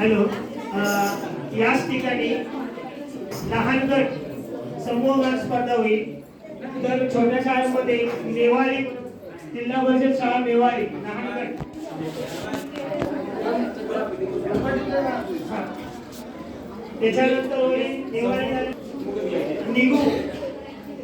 Hello याच ठिकाणी लहान गट समूहगान स्पर्धा होईल. तर छोट्या शाळेमध्ये मेवारी जिल्हा परिषद शाळा मेवारी लहानगट त्याच्यानंतर होईल निघू